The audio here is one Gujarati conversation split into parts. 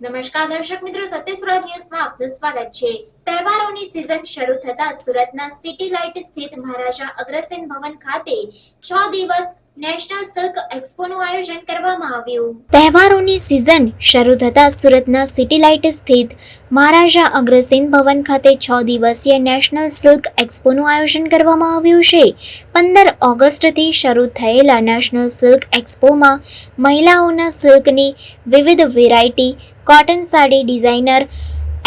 નમસ્કાર દર્શક મિત્રો સત્ય સુરત ન્યૂઝમાં આપનું સ્વાગત છે. તહેવારોની સિઝન શરૂ થતા સુરતના સિટી લાઇટ સ્થિત મહારાજા અગ્રસેન ભવન ખાતે છ દિવસ નેશનલ સિલ્ક એક્સપોનું આયોજન કરવામાં આવ્યું. તહેવારોની સિઝન શરૂ થતા સુરતના સિટી લાઇટ સ્થિત મહારાજા અગ્રસેન ભવન ખાતે છ દિવસીય નેશનલ સિલ્ક એક્સપોનું આયોજન કરવામાં આવ્યું છે. પંદર ઓગસ્ટથી શરૂ થયેલા નેશનલ સિલ્ક એક્સપોમાં મહિલાઓના સિલ્કની વિવિધ variety, cotton sari designer,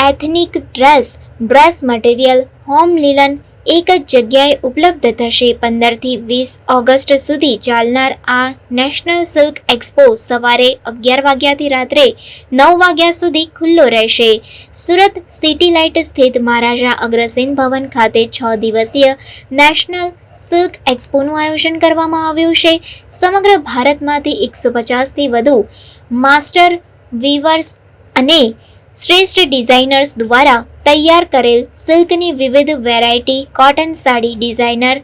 ethnic dress dress material, home linen એક જ જગ્યાએ ઉપલબ્ધ થશે પંદરથી વીસ ઓગસ્ટ સુધી ચાલનાર આ નેશનલ સિલ્ક એક્સપો સવારે અગિયાર વાગ્યાથી રાત્રે નવ વાગ્યા સુધી ખુલ્લો રહેશે. સુરત સિટી લાઇટ સ્થિત મહારાજા અગ્રસેન ભવન ખાતે છ દિવસીય નેશનલ સિલ્ક એક્સપોનું આયોજન કરવામાં આવ્યું છે. સમગ્ર ભારતમાંથી એકસો પચાસથી વધુ માસ્ટર વીવર્સ અને શ્રેષ્ઠ ડિઝાઇનર્સ દ્વારા તૈયાર કરેલ સિલ્કની વિવિધ variety cotton sari designer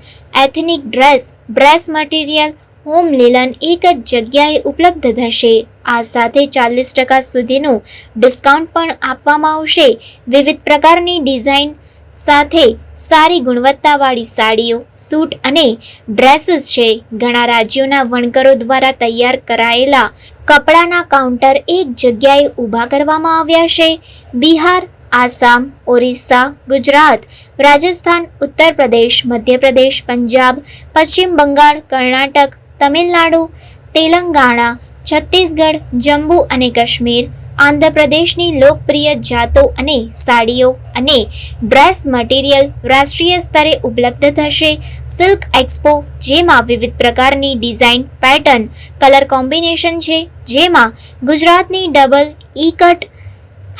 ethnic dress dress material home linen એક જ જગ્યાએ ઉપલબ્ધ થશે. આ સાથે ચાલીસ ટકા સુધીનું ડિસ્કાઉન્ટ પણ આપવામાં આવશે. વિવિધ પ્રકારની ડિઝાઇન સાથે સારી ગુણવત્તાવાળી સાડીઓ, સૂટ અને ડ્રેસીસ છે. ઘણા રાજ્યોના વણકરો દ્વારા તૈયાર કરાયેલા કપડાના કાઉન્ટર એક જગ્યાએ ઊભા કરવામાં આવ્યા છે. બિહાર આસામ, ઓરિસ્સા, ગુજરાત, રાજસ્થાન, ઉત્તર પ્રદેશ મધ્યપ્રદેશ પંજાબ, પશ્ચિમ બંગાળ, કર્ણાટક, તમિલનાડુ, તેલંગાણા, છત્તીસગઢ, જમ્મુ અને કાશ્મીર, આંધ્રપ્રદેશની લોકપ્રિય જાતો અને સાડીઓ અને ડ્રેસ મટીરિયલ રાષ્ટ્રીય સ્તરે ઉપલબ્ધ થશે. સિલ્ક એક્સપો, જેમાં વિવિધ પ્રકારની ડિઝાઇન પેટર્ન, કલર કોમ્બિનેશન છે, જેમાં ગુજરાતની double E cut,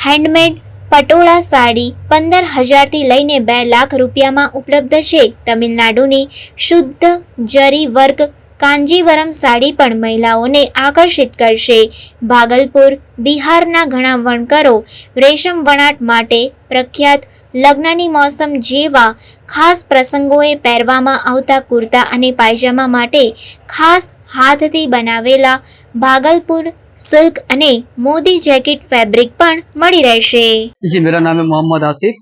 handmade patola sari પંદર હજારથી લઈને બે લાખ રૂપિયામાં ઉપલબ્ધ છે. તમિલનાડુની શુદ્ધ જરી વર્ગ કાંજીવરમ સાડી પણ મહિલાઓને આકર્ષિત કરશે. ભાગલપુર, બિહારના ઘણા વણકરો રેશમ વણાટ માટે પ્રખ્યાત લગ્નની મોસમ જેવા ખાસ પ્રસંગોએ પહેરવામાં આવતા કુર્તા અને પાયજામા માટે ખાસ હાથથી બનાવેલા ભાગલપુર સિલ્ક અને મોદી જેકેટ ફેબ્રિક પણ મળી રહેશે जी मेरा नाम है मोहम्मद आसिफ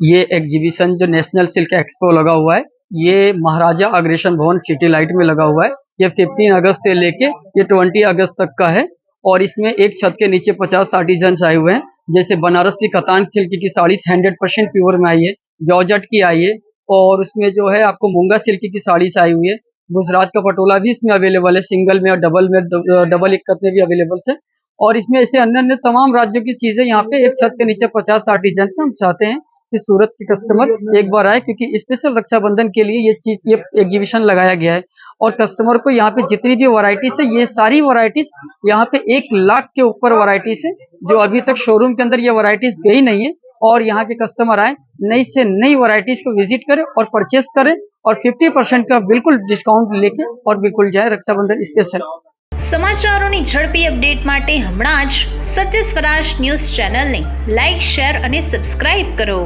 ये एग्जीबिशन जो नेशनल सिल्क एक्सपो लगा हुआ है ये महाराजा अग्रेशन भवन सिटी लाइट में लगा हुआ है ये 15 अगस्त से लेके ये 20 अगस्त तक का है और इसमें एक छत के नीचे 50 आर्टिजन्स आए हुए हैं जैसे बनारस की कतान सिल्क की साड़ी हंड्रेड परसेंट प्योर में आई है जॉर्जट की आई है और उसमें जो है आपको मूंगा सिल्क की साड़ी से आई हुई है गुजरात का पटोला भी इसमें अवेलेबल है सिंगल में और डबल में डबल इक्कत में भी अवेलेबल है। और इसमें ऐसे अन्य अन्य तमाम राज्यों की चीज़ें यहाँ पे एक छत के नीचे पचास आर्टिजन हम चाहते हैं कि सूरत के कस्टमर एक बार आए, क्योंकि स्पेशल रक्षाबंधन के लिए ये चीज़, ये एग्जीबिशन लगाया गया है। और कस्टमर को यहाँ पे जितनी भी वैरायटीज है, ये सारी वैरायटीज यहाँ पे एक लाख के ऊपर वैरायटीज है, जो अभी तक शोरूम के अंदर ये वैरायटीज गई नहीं है। और यहाँ के कस्टमर आए, नई से नई वैरायटीज को विज़िट करें और परचेस करें। और 50 परसेंट का बिल्कुल डिस्काउंट लेके और बिल्कुल जाए रक्षाबंधन स्पेशल સમાચારોની ઝડપી અપડેટ માટે હમણાં જ સત્ય સ્વરાજ ન્યૂઝ ચેનલને લાઇક શેર અને સબસ્ક્રાઇબ કરો